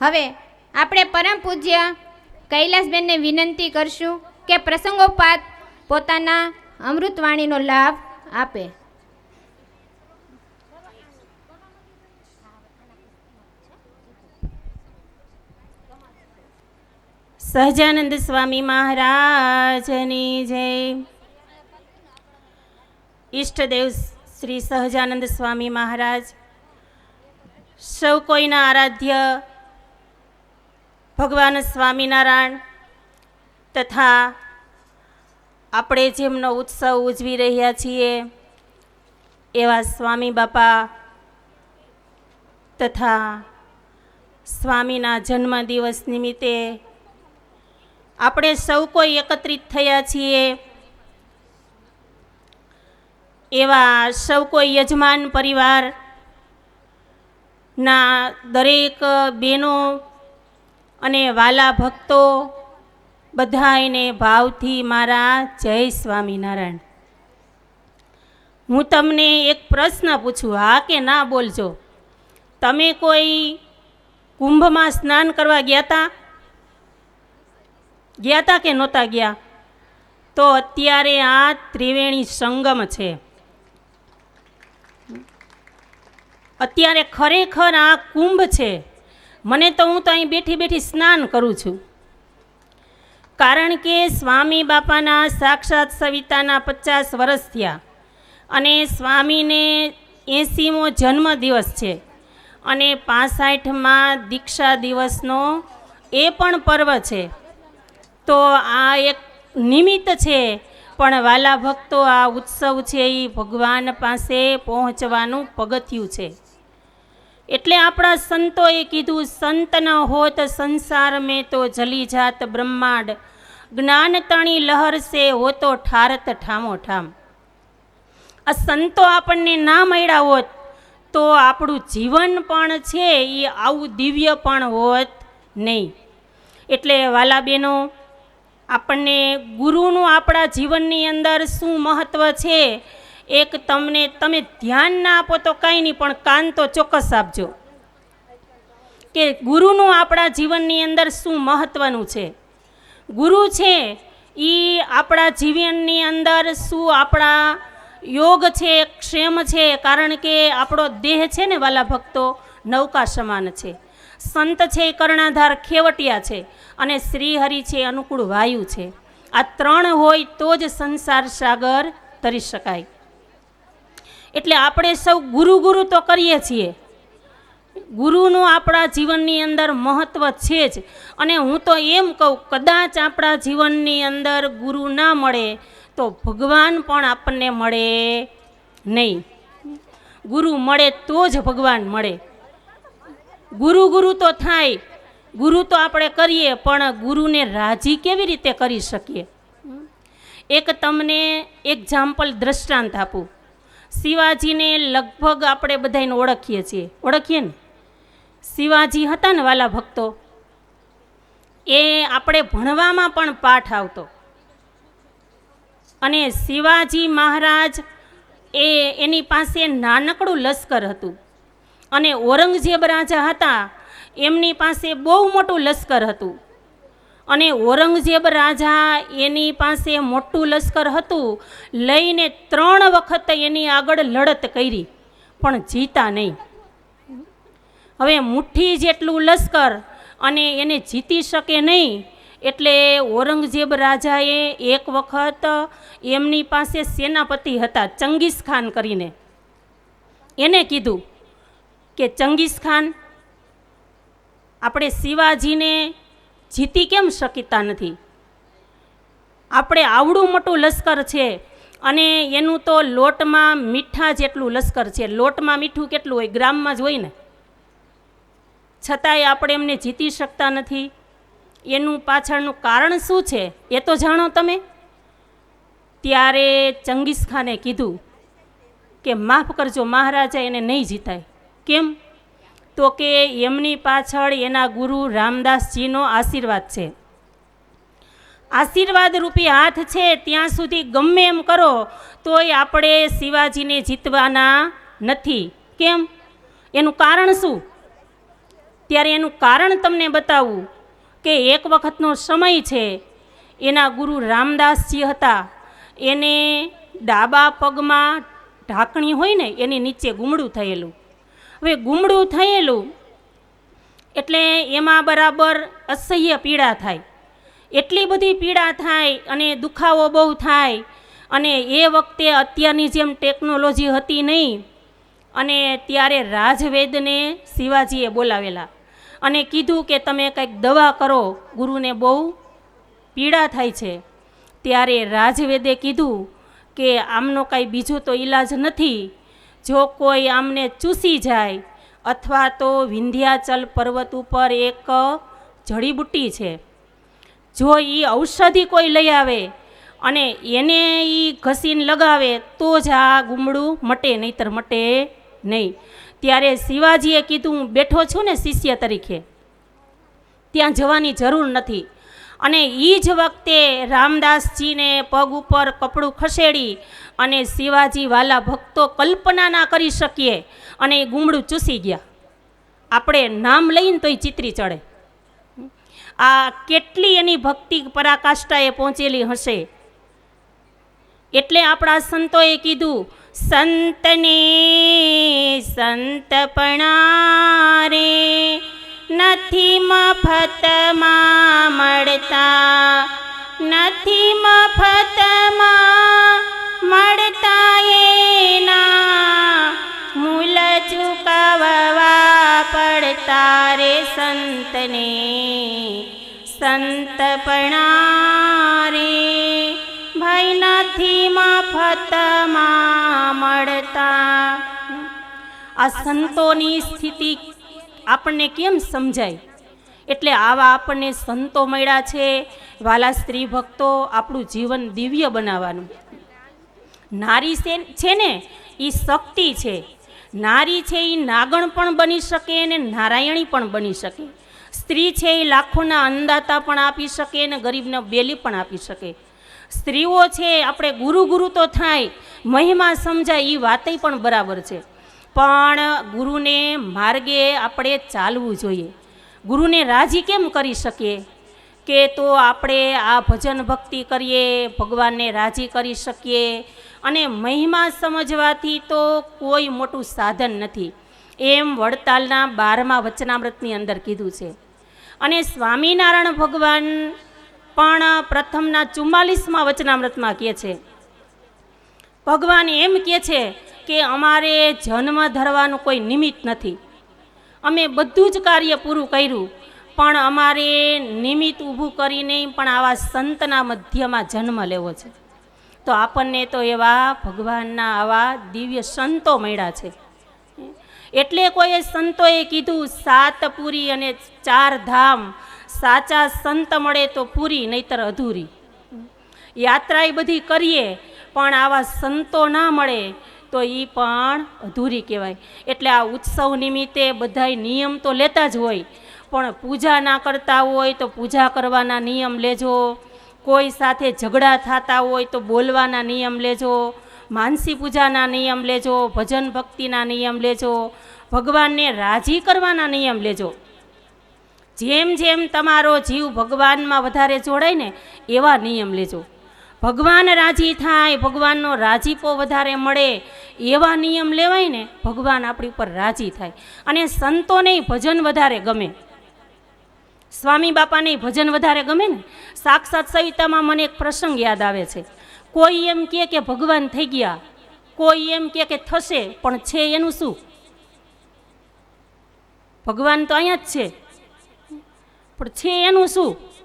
હવે આપણે પરમ પૂજ્ય કૈલાસબેનને વિનંતી કરશું કે પ્રસંગોપાત પોતાના અમૃતવાણીનો લાભ આપે. સહજાનંદ સ્વામી મહારાજની જય. ઈષ્ટદેવ શ્રી સહજાનંદ સ્વામી મહારાજ, સૌ કોઈના આરાધ્ય ભગવાન સ્વામિનારાયણ તથા આપણે જેમનો ઉત્સવ ઉજવી રહ્યા છીએ, એવા સ્વામી બાપા તથા સ્વામીના જન્મદિવસ નિમિત્તે આપણે સૌ કોઈ એકત્રિત થયા છીએ. એવા સૌ કોઈ યજમાન પરિવારના દરેક બહેનો અને વાલા ભક્તો બધા એને ભાવથી મારા જય સ્વામિનારાયણ. હું તમને એક પ્રશ્ન પૂછું, હા કે ના બોલજો? તમે કોઈ કુંભમાં સ્નાન કરવા ગયા હતા ગયા હતા કે નહોતા ગયા? તો અત્યારે આ ત્રિવેણી સંગમ છે. અત્યારે ખરેખર આ કુંભ છે. મને તો હું તો અહીં બેઠી બેઠી સ્નાન કરું છું. કારણ કે સ્વામી બાપાના સાક્ષાત સવિતાના પચાસ વર્ષ થયા અને સ્વામીને એંસીમો જન્મદિવસ છે અને પાસઠમાં દીક્ષા દિવસનો એ પણ પર્વ છે. તો આ એક નિમિત્ત છે, પણ વાલા ભક્તો આ ઉત્સવ છે એ ભગવાન પાસે પહોંચવાનું પગથિયું છે. એટલે આપણા સંતોએ કીધું, સંત ન હોત સંસાર મેં તો જલી જાત બ્રહ્માંડ. જ્ઞાન તણી લહર સે હોતો ઠારત ઠામો ઠામ. આ સંતો આપણને ના મળ્યા હોત, તો આપણું જીવન પણ છે એ આવું દિવ્ય પણ હોત નહીં. એટલે વાલા બહેનો આપણને ગુરુનું આપણા જીવનની અંદર શું મહત્ત્વ છે? એક તમને, તમે ધ્યાન ના આપો તો કાંઈ નહીં, પણ કાન તો ચોક્કસ આપજો. કે ગુરુનું આપણા જીવનની અંદર શું મહત્ત્વનું છે? ગુરુ છે એ આપણા જીવનની અંદર શું આપણા યોગ છે, ક્ષેમ છે, કારણ કે આપણો દેહ છે ને વાલા ભક્તો, નૌકા સમાન છે. સંત છે કર્ણાધાર ખેવટિયા છે અને શ્રીહરિ છે અનુકૂળ વાયુ છે. આ ત્રણ હોય તો જ સંસાર સાગર તરી શકાય. એટલે આપણે સૌ ગુરુ ગુરુ તો કરીએ છીએ. ગુરુનું આપણા જીવનની અંદર મહત્ત્વ છે જ. અને હું તો એમ કહું, કદાચ આપણા જીવનની અંદર ગુરુ ના મળે તો ભગવાન પણ આપણને મળે નહીં. ગુરુ મળે તો જ ભગવાન મળે. ગુરુ ગુરુ તો થાય. ગુરુ તો આપણે કરીએ, પણ ગુરુને રાજી કેવી રીતે કરી શકીએ? એક તમને એક્ઝામ્પલ દ્રષ્ટાંત આપું. શિવાજીને લગભગ આપણે બધાને ઓળખીએ છીએ. ઓળખીએ ને? શિવાજી હતા ને વાલા ભક્તો? એ આપણે ભણવામાં પણ પાઠ આવતો. અને શિવાજી મહારાજ એ એની પાસે નાનકડું લશ્કર હતું. અને ઔરંગઝેબ રાજા હતા, એમની પાસે બહુ મોટું લશ્કર હતું. અને ઔરંગઝેબ રાજા એની પાસે મોટું લશ્કર હતું, લઈને ત્રણ વખત એની આગળ લડત કરી, પણ જીતા નહીં. હવે મુઠ્ઠી જેટલું લશ્કર અને એને જીતી શકે નહીં, એટલે ઔરંગઝેબ રાજાએ એક વખત એમની પાસે સેનાપતિ હતા ચંગીસ ખાન કરીને. એને કીધું કે ચંગીસ ખાન, આપણે શિવાજીને જીતી કેમ શકતા નથી? આપણે આવડું મોટું લશ્કર છે અને એનું તો લોટમાં મીઠા જેટલું લશ્કર છે. લોટમાં મીઠું કેટલું હોય? ગ્રામમાં જ હોય ને. છતાંય આપણે એમને જીતી શકતા નથી. એનું પાછળનું કારણ શું છે? એ તો જાણો તમે. ત્યારે ચંગીસ ખાને કીધું કે, માફ કરજો મહારાજા, એને નહીં જીતાય. કેમ? તો કે એમની પાછળ એના ગુરુ રામદાસજીનો આશીર્વાદ છે. આશીર્વાદ રૂપી હાથ છે, ત્યાં સુધી ગમે એમ કરો, તોય આપણે શિવાજીને જીતવાના નથી. કેમ? એનું કારણ શું? ત્યારે એનું કારણ તમને બતાવું કે એક વખતનો સમય છે, એના ગુરુ રામદાસજી હતા. એને ડાબા પગમાં ઢાંકણી હોય ને, એની નીચે ગુમડું થયેલું. હવે ગુમડું થયેલું એટલે એમાં બરાબર અસહ્ય પીડા થાય. એટલી બધી પીડા થાય અને દુખાવો બહુ થાય અને એ વખતે અત્યારની જેમ ટેકનોલોજી હતી નહીં અને ત્યારે રાજવેદને શિવાજીએ બોલાવેલા અને કીધું કે તમે કંઈક દવા કરો, ગુરુને બહુ પીડા થાય છે. ત્યારે રાજવેદે કીધું કે આમનો કાંઈ બીજો તો ઈલાજ નથી જો કોઈ આમને ચૂસી જાય અથવા તો વિંધ્યાચલ પર્વત ઉપર એક જડીબુટ્ટી છે, જો એ ઔષધિ કોઈ લઈ આવે અને એને એ ઘસીને લગાવે તો જ આ ગુમડું મટે, નહીતર મટે નહીં. ત્યારે શિવાજીએ કીધું, હું બેઠો છું ને શિષ્ય તરીકે, ત્યાં જવાની જરૂર નથી. અને એ જ વખતે રામદાસજીને પગ ઉપર કપડું ખસેડી અને શિવાજી વાલા ભક્તો કલ્પના ના કરી શકીએ અને એ ગુમડું ચૂસી ગયા. આપણે નામ લઈને તોય ચિત્રી ચડે. આ કેટલી એની ભક્તિ પરાકાષ્ઠાએ પહોંચેલી હશે? એટલે આપણા સંતોએ કીધું, સંતને સંતપણા રે નથી મફતમાં મળતા, નથી મફતમાં મળતા એના મૂલ ચૂકવવા પડતા રે સંતને. સંતપણા રે ભાઈ નથી મફતમાં મળતા. આ સંતોની સ્થિતિ આપણને કેમ સમજાય? એટલે આવા આપણને સંતો મળ્યા છે, વાલા સ્ત્રી ભક્તો આપણું જીવન દિવ્ય બનાવવાનું. નારી છે ને એ શક્તિ છે. નારી છે એ નાગણ પણ બની શકે અને નારાયણી પણ બની શકે. સ્ત્રી છે એ લાખોના અંદાતા પણ આપી શકે અને ગરીબને બેલી પણ આપી શકે. સ્ત્રીઓ છે, આપણે ગુરુ ગુરુ તો થાય, મહિમા સમજાય એ વાતય પણ બરાબર છે. પણ ગુરુને માર્ગે આપણે ચાલવું જોઈએ. ગુરુને રાજી કેમ કરી શકીએ? કે તો આપણે આ ભજન ભક્તિ કરીએ, ભગવાનને રાજી કરી શકીએ અને મહિમા સમજવાથી તો કોઈ મોટું સાધન નથી. એમ વડતાલના બારમા વચનામૃતની અંદર કીધું છે. અને સ્વામિનારાયણ ભગવાન પણ પ્રથમના ચુમ્માલીસમાં વચનામૃતમાં કહે છે. ભગવાન એમ કહે છે કે અમારે જન્મ ધરવાનું કોઈ નિમિત્ત નથી. અમે બધું જ કાર્ય પૂરું કર્યું, પણ અમારે નિમિત્ત ઊભું કરીને પણ આવા સંતના મધ્યમાં જન્મ લેવો છે. તો આપણને તો એવા ભગવાનના આવા દિવ્ય સંતો મળ્યા છે. એટલે કોઈએ સંતોએ કીધું, સાત પૂરી અને ચાર ધામ, સાચા સંત મળે તો પૂરી, નહીતર અધૂરી. યાત્રા એ બધી કરીએ, પણ આવા સંતો ના મળે તો એ પણ અધૂરી કહેવાય. એટલે આ ઉત્સવ નિમિત્તે બધાય નિયમ તો લેતા જ હોય. પણ પૂજા ના કરતા હોય તો પૂજા કરવાના નિયમ લેજો. કોઈ સાથે ઝઘડા થતા હોય તો બોલવાના નિયમ લેજો. માનસી પૂજાના નિયમ લેજો, ભજન ભક્તિના નિયમ લેજો. ભગવાનને રાજી કરવાના નિયમ લેજો. જેમ જેમ તમારો જીવ ભગવાનમાં વધારે જોડાય ને એવા નિયમ લેજો. ભગવાન રાજી થાય, ભગવાનનો રાજીપો વધારે મળે, એવા નિયમ લેવાય ને, ભગવાન આપણી ઉપર રાજી થાય. અને સંતોને ભજન વધારે ગમે. સ્વામી બાપાને ભજન વધારે ગમે ને, સાક્ષાત સવિતામાં મને એક પ્રસંગ યાદ આવે છે. કોઈ એમ કહે કે ભગવાન થઈ ગયા, કોઈ એમ કહે કે થશે, પણ છે એનું શું? ભગવાન તો અહીંયા જ છે. પણ છે એનું શું?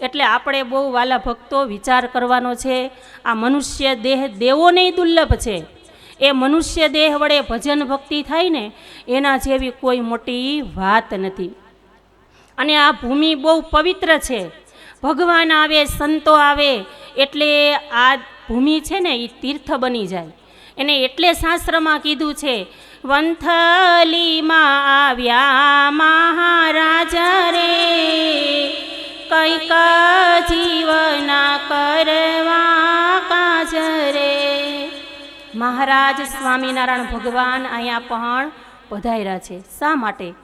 એટલે આપણે બહુ વાલા ભક્તો વિચાર કરવાનો છે, આ મનુષ્ય દેહ દેવોને દુર્લભ છે. એ મનુષ્ય દેહ વડે ભજન ભક્તિ થાય ને, એના જેવી કોઈ મોટી વાત નથી. અને આ ભૂમિ બહુ પવિત્ર છે. ભગવાન આવે, સંતો આવે, એટલે આ ભૂમિ છે ને એ તીર્થ બની જાય. એને એટલે શાસ્ત્રમાં કીધું છે, વંથલીમાં આવ્યા મહારાજ સ્વામિનારાયણ ભગવાન અહીંયા પણ પધાર્યા છે. શા માટે?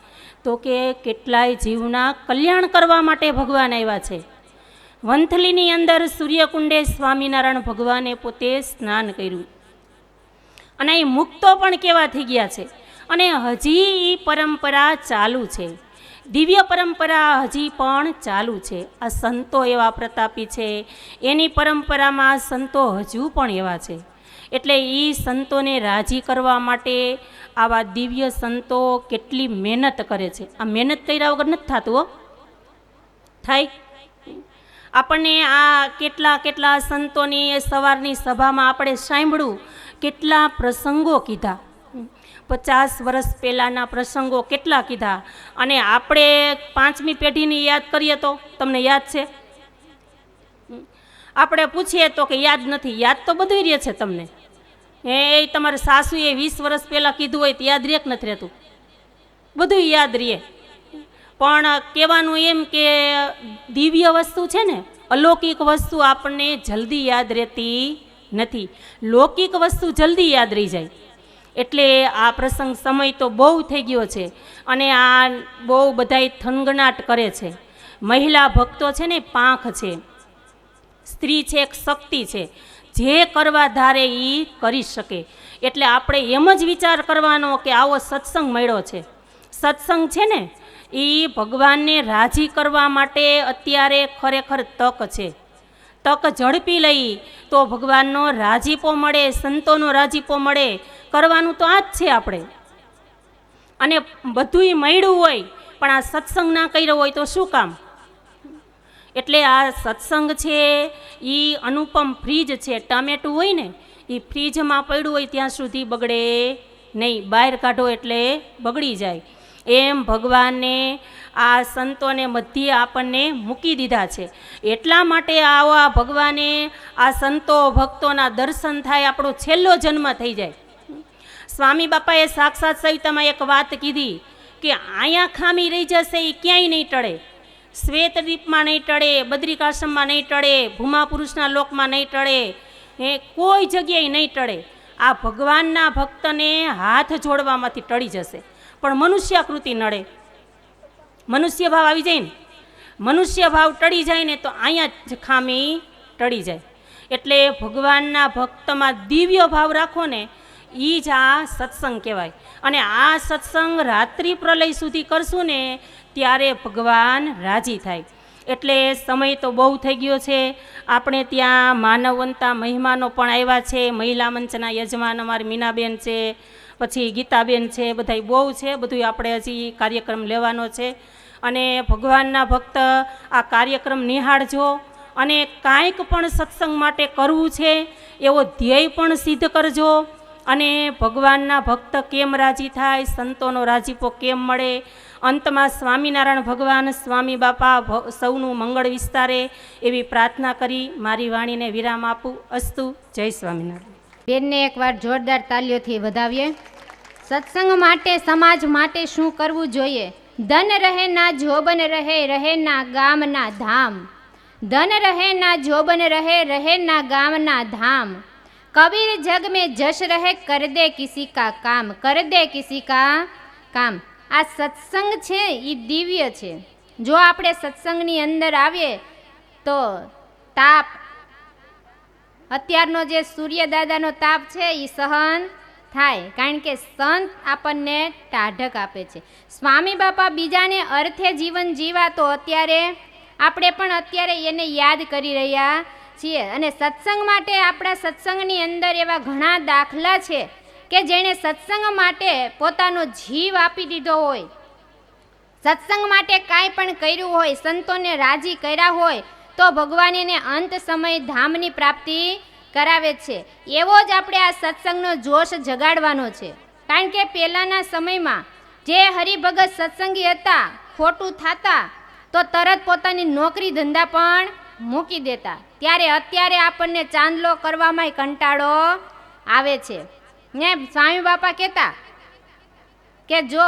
તો કે કેટલાય જીવના કલ્યાણ કરવા માટે ભગવાન આવ્યા છે. વંથલીની અંદર સૂર્યકુંડે સ્વામિનારાયણ ભગવાને પોતે સ્નાન કર્યું. અને એ મુક્તો પણ કેવા થઈ ગયા છે? અને હજી એ પરંપરા ચાલુ છે. દિવ્ય પરંપરા હજી પણ ચાલુ છે. આ સંતો એવા પ્રતાપી છે. એની પરંપરામાં સંતો હજુ પણ એવા છે. એટલે એ સંતોને રાજી કરવા માટે આવા દિવ્ય સંતો કેટલી મહેનત કરે છે. આ મહેનત કર્યા વગર નથી થતું હો. થાય. આપણને આ કેટલા કેટલા સંતોની સવારની સભામાં આપણે સાંભળ્યું, કેટલા પ્રસંગો કીધા. પચાસ વર્ષ પહેલાંના પ્રસંગો કેટલા કીધા. અને આપણે પાંચમી પેઢીની યાદ કરીએ તો, તમને યાદ છે? આપણે પૂછીએ તો કે યાદ નથી. યાદ તો બધું રહે છે તમને. એ તમારે સાસુએ વીસ વર્ષ પહેલાં કીધું હોય તો યાદ રેક નથી રહેતું. બધું યાદ રહે. પણ કહેવાનું એમ કે દિવ્ય વસ્તુ છે ને, અલૌકિક વસ્તુ આપણને જલ્દી યાદ રહેતી નથી. લૌકિક વસ્તુ જલ્દી યાદ રહી જાય. એટલે આ પ્રસંગ સમય તો બહુ થઈ ગયો છે અને આ બહુ બધાય થનગનાટ કરે છે. મહિલા ભક્તો છે ને, પાંખ છે. સ્ત્રી છે, એક શક્તિ છે. જે કરવા ધારે એ કરી શકે. એટલે આપણે એમ જ વિચાર કરવાનો કે આવો સત્સંગ મળ્યો છે. સત્સંગ છે ને એ ભગવાનને રાજી કરવા માટે અત્યારે ખરેખર તક છે. તક ઝડપી લઈ તો ભગવાનનો રાજીપો મળે, સંતોનો રાજીપો મળે, કરવાનું તો આ જ છે આપણે. અને બધુંય મળ્યું હોય, પણ આ સત્સંગ ના કર્યો હોય તો શું કામ? એટલે આ સત્સંગ છે એ અનુપમ ફ્રીજ છે, ટામેટું હોય ને એ ફ્રીજમાં પડ્યું હોય ત્યાં સુધી બગડે નહીં, બહાર કાઢો એટલે બગડી જાય. એમ ભગવાને આ સંતોને મધ્યે આપણને મૂકી દીધા છે. એટલા માટે આવા ભગવાને, આ સંતો ભક્તોના દર્શન થાય, આપણો છેલ્લો જન્મ થઈ જાય. સ્વામી બાપાએ સાક્ષાત સવિતામાં એક વાત કીધી કે અહીંયા ખામી રહી જશે એ ક્યાંય નહીં ટળે. શ્વેતદીપમાં નહીં ટળે, બદ્રિકાશ્રમમાં નહીં ટળે ભૂમા પુરુષના લોકમાં નહીં ટળે એ કોઈ જગ્યાએ નહીં ટળે. આ ભગવાનના ભક્તને હાથ જોડવામાંથી ટળી જશે. પણ મનુષ્યાકૃતિ નડે. મનુષ્ય ભાવ આવી જાય ને. મનુષ્ય ભાવ ટળી જાય ને તો અહીંયા જ ખામી ટળી જાય. એટલે ભગવાનના ભક્તમાં દિવ્ય ભાવ રાખો ને એ જ આ સત્સંગ કહેવાય. અને આ સત્સંગ રાત્રિ પ્રલય સુધી કરશું ને, ત્યારે ભગવાન રાજી થાય. એટલે સમય તો બહુ થઈ ગયો છે. આપણે ત્યાં માનવવંતા મહેમાનો પણ આવ્યા છે. મહિલા મંચના યજમાન અમારી મીનાબેન છે, પછી ગીતાબેન છે, બધાય બહુ છે. બધું આપણે હજી કાર્યક્રમ લેવાનો છે. અને ભગવાનના ભક્ત આ કાર્યક્રમ નિહાળજો. અને કાંઈક પણ સત્સંગ માટે કરવું છે, એવો ધ્યેય પણ સિદ્ધ કરજો. અને ભગવાનના ભક્ત કેમ રાજી થાય? સંતોનો રાજીપો કેમ મળે? અંતમાં સ્વામિનારાયણ ભગવાન, સ્વામી બાપા સૌનું મંગળ વિસ્તારે એવી પ્રાર્થના કરી, મારી વાણીને વિરામ આપું. અસ્તુ. જય સ્વામિનારાયણ. બેનને એકવાર જોરદાર તાલીઓથી વધાવીએ. સત્સંગ માટે, સમાજ માટે શું કરવું જોઈએ? ધન રહે ના જોબન રહે રહે ના ગામના ધામ. ધન રહે ના જોબન રહે રહે ના ગામના ધામ. કબીર જગ में જશ રહે, કર દે કિસી કા કામ, કર દે કિસી કા કામ. આ સત્સંગ છે એ દિવ્ય છે. જો આપણે સત્સંગની અંદર આવીએ, તો તાપ, અત્યારનો જે સૂર્યદાદાનો તાપ છે એ સહન થાય. કારણ કે સંત આપણને ટાઢક આપે છે. સ્વામી બાપા બીજાને અર્થે જીવન જીવા તો અત્યારે, આપણે પણ અત્યારે એને યાદ કરી રહ્યા છીએ. અને સત્સંગ માટે આપણા સત્સંગની અંદર એવા ઘણા દાખલા છે કે જેણે સત્સંગ માટે પોતાનો જીવ આપી દીધો હોય. સત્સંગ માટે કાંઈ પણ કર્યું હોય, સંતોને રાજી કર્યા હોય, તો ભગવાન એને અંત સમય ધામની પ્રાપ્તિ કરાવે છે. એવો જ આપણે આ સત્સંગનો જોશ જગાડવાનો છે. કારણ કે પહેલાંના સમયમાં જે હરિભગત સત્સંગી હતા, ખોટું થતા, તો તરત પોતાની નોકરી ધંધા પણ મૂકી દેતા. ત્યારે અત્યારે આપણને ચાંદલો કરવામાં કંટાળો આવે છે. ને સ્વામી બાપા કહેતા કે જો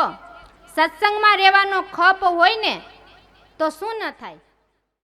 સત્સંગમાં રહેવાનો ખપ હોય ને, તો શું ન થાય?